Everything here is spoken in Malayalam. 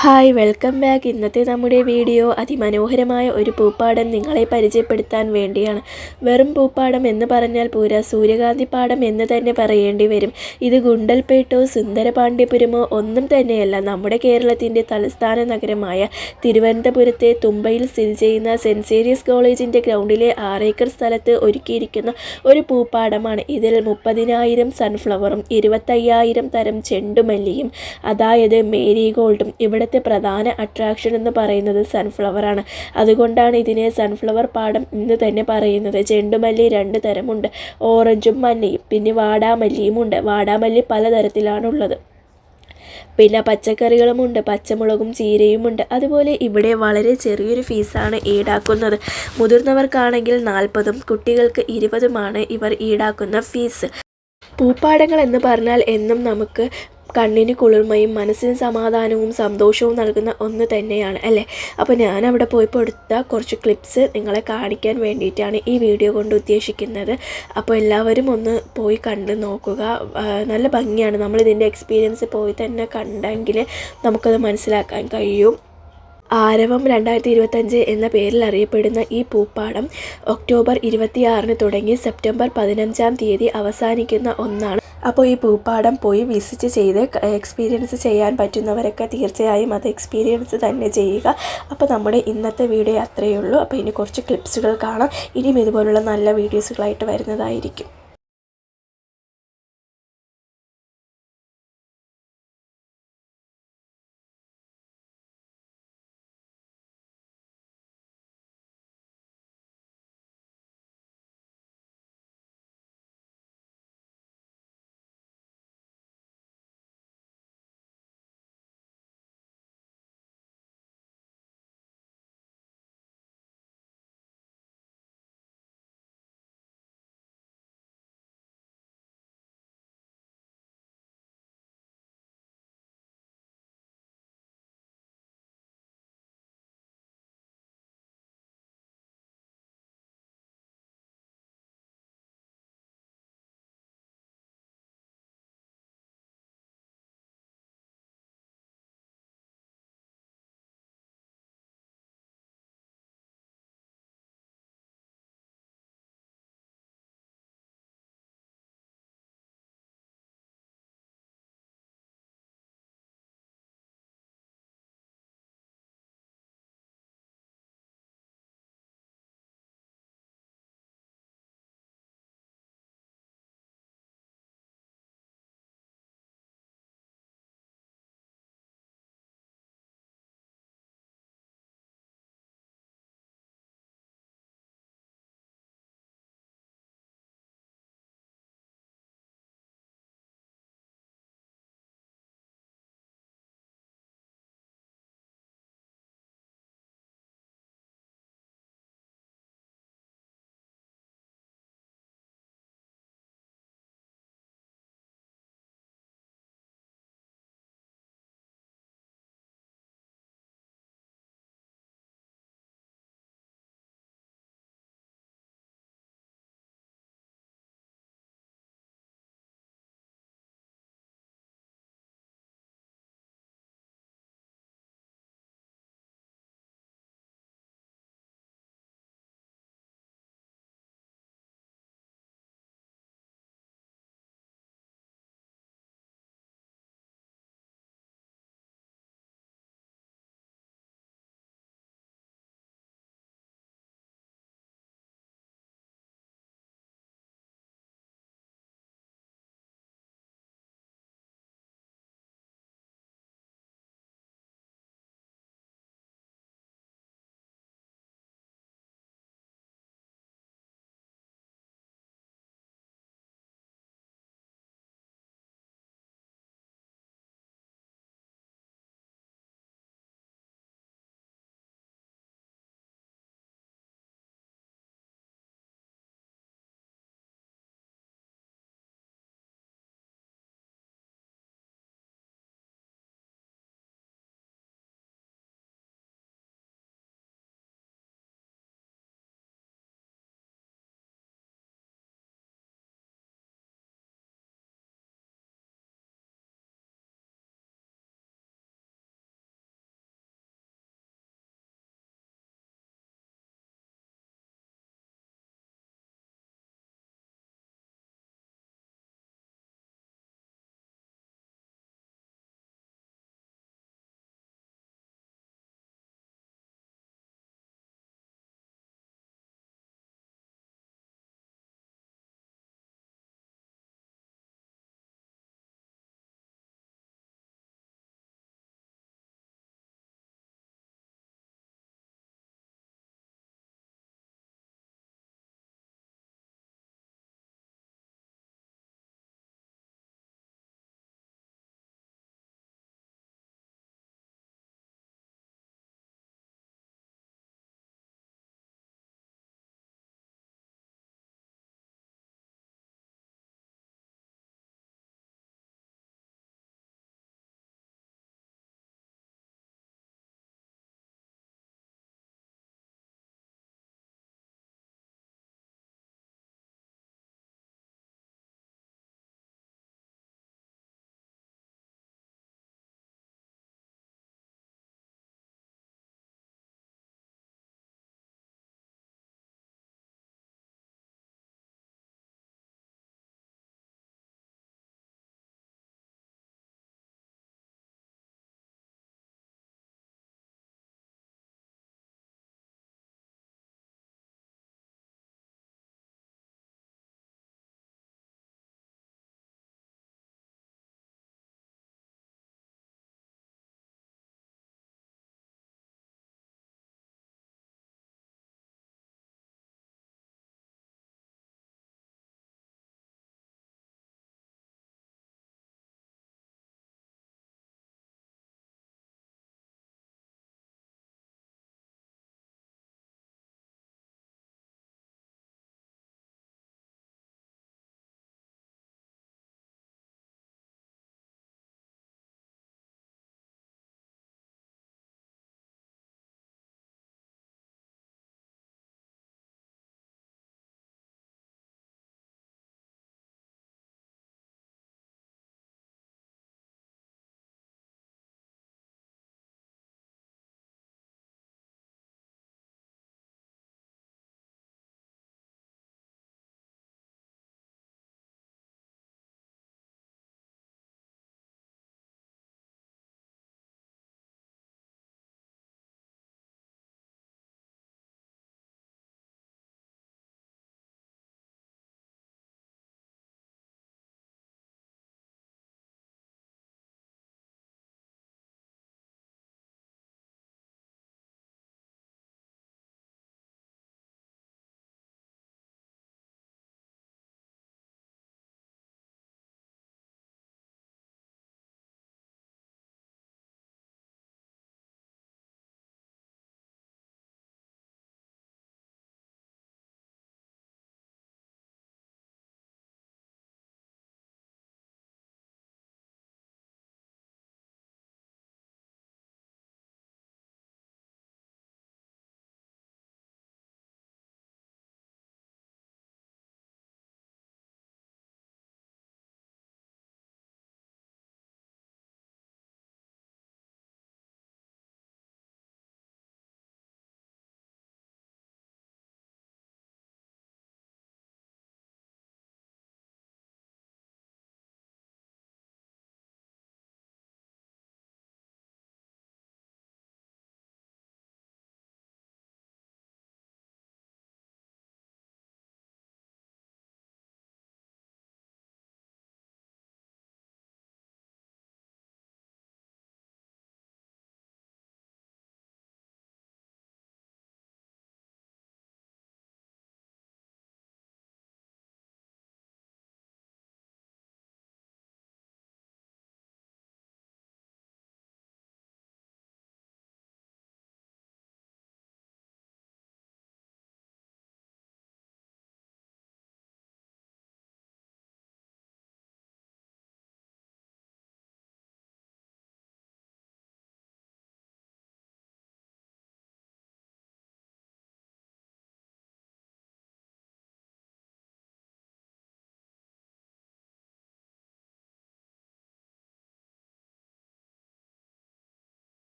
Hi welcome back. ഇന്നത്തെ നമ്മുടെ വീഡിയോ അതിമനോഹരമായ ഒരു പൂപ്പാടം നിങ്ങളെ പരിചയപ്പെടുത്താൻ വേണ്ടിയാണ്. വെറും പൂപ്പാടം എന്ന് പറഞ്ഞാൽ പൂരാ സൂര്യകാന്തി പാടം എന്ന് തന്നെ പറയേണ്ടി വരും. ഇത് ഗുണ്ടൽപേട്ടോ സുന്ദരപാണ്ഡ്യപുരമോ ഒന്നും തന്നെയല്ല. നമ്മുടെ കേരളത്തിന്റെ തലസ്ഥാന നഗരമായ തിരുവനന്തപുരത്തെ തുമ്പയിൽ സ്ഥിതി ചെയ്യുന്ന സെന്റ് സേരിയസ് കോളേജിന്റെ ഗ്രൗണ്ടിലെ ആറേക്കർ സ്ഥലത്ത് ഒരുക്കിയിരിക്കുന്ന ഒരു പൂപ്പാടമാണ്. ഇതിൽ മുപ്പതിനായിരം സൺഫ്ലവറും ഇരുപത്തയ്യായിരം തരം ചെണ്ടുമല്ലിയും അതായത് മേരി ഗോൾഡും ഇവിടെ ഇവിടുത്തെ പ്രധാന അട്രാക്ഷൻ എന്ന് പറയുന്നത് സൺഫ്ലവറാണ് അതുകൊണ്ടാണ് ഇതിനെ സൺഫ്ലവർ പാടം എന്ന് തന്നെ പറയുന്നത്. ചെണ്ടുമല്ലി രണ്ട് തരമുണ്ട്. ഓറഞ്ചും മല്ലിയും പിന്നെ വാടാമല്ലിയും ഉണ്ട്. വാടാമല്ലി പലതരത്തിലാണുള്ളത്. പിന്നെ പച്ചക്കറികളുമുണ്ട് പച്ചമുളകും ചീരയുമുണ്ട് അതുപോലെ ഇവിടെ വളരെ ചെറിയൊരു ഫീസാണ് ഈടാക്കുന്നത്. മുതിർന്നവർക്കാണെങ്കിൽ നാൽപ്പതും കുട്ടികൾക്ക് ഇരുപതുമാണ് ഇവർ ഈടാക്കുന്ന ഫീസ് പൂപ്പാടങ്ങൾ എന്ന് പറഞ്ഞാൽ എന്നും നമുക്ക് കണ്ണിന് കുളിർമയും മനസ്സിന് സമാധാനവും സന്തോഷവും നൽകുന്ന ഒന്ന് തന്നെയാണ് അല്ലേ? അപ്പോൾ ഞാൻ അവിടെ പോയപ്പോൾ എടുത്ത കുറച്ച് ക്ലിപ്സ് നിങ്ങളെ കാണിക്കാൻ വേണ്ടിയിട്ടാണ് ഈ വീഡിയോ കൊണ്ട് ഉദ്ദേശിക്കുന്നത്. അപ്പോൾ എല്ലാവരും ഒന്ന് പോയി കണ്ട് നോക്കുക. നല്ല ഭംഗിയാണ്. നമ്മളിതിന്റെ എക്സ്പീരിയൻസ് പോയി തന്നെ കണ്ടെങ്കിൽ നമുക്കത് മനസ്സിലാക്കാൻ കഴിയും. ആരവം രണ്ടായിരത്തി ഇരുപത്തഞ്ച് എന്ന പേരിൽ അറിയപ്പെടുന്ന ഈ പൂപ്പാടം ഒക്ടോബർ ഇരുപത്തിയാറിന് തുടങ്ങി സെപ്റ്റംബർ പതിനഞ്ചാം തീയതി അവസാനിക്കുന്ന ഒന്നാണ്. അപ്പോൾ ഈ പൂപ്പാടം പോയി വിസിറ്റ് ചെയ്ത് എക്സ്പീരിയൻസ് ചെയ്യാൻ പറ്റുന്നവരൊക്കെ തീർച്ചയായും അത് എക്സ്പീരിയൻസ് തന്നെ ചെയ്യുക. അപ്പോൾ നമ്മുടെ ഇന്നത്തെ വീഡിയോ അത്രയേ ഉള്ളൂ. അപ്പോൾ ഇനി കുറച്ച് ക്ലിപ്സുകൾ കാണാം. ഇനിയും ഇതുപോലുള്ള നല്ല വീഡിയോസുകളായിട്ട് വരുന്നതായിരിക്കും.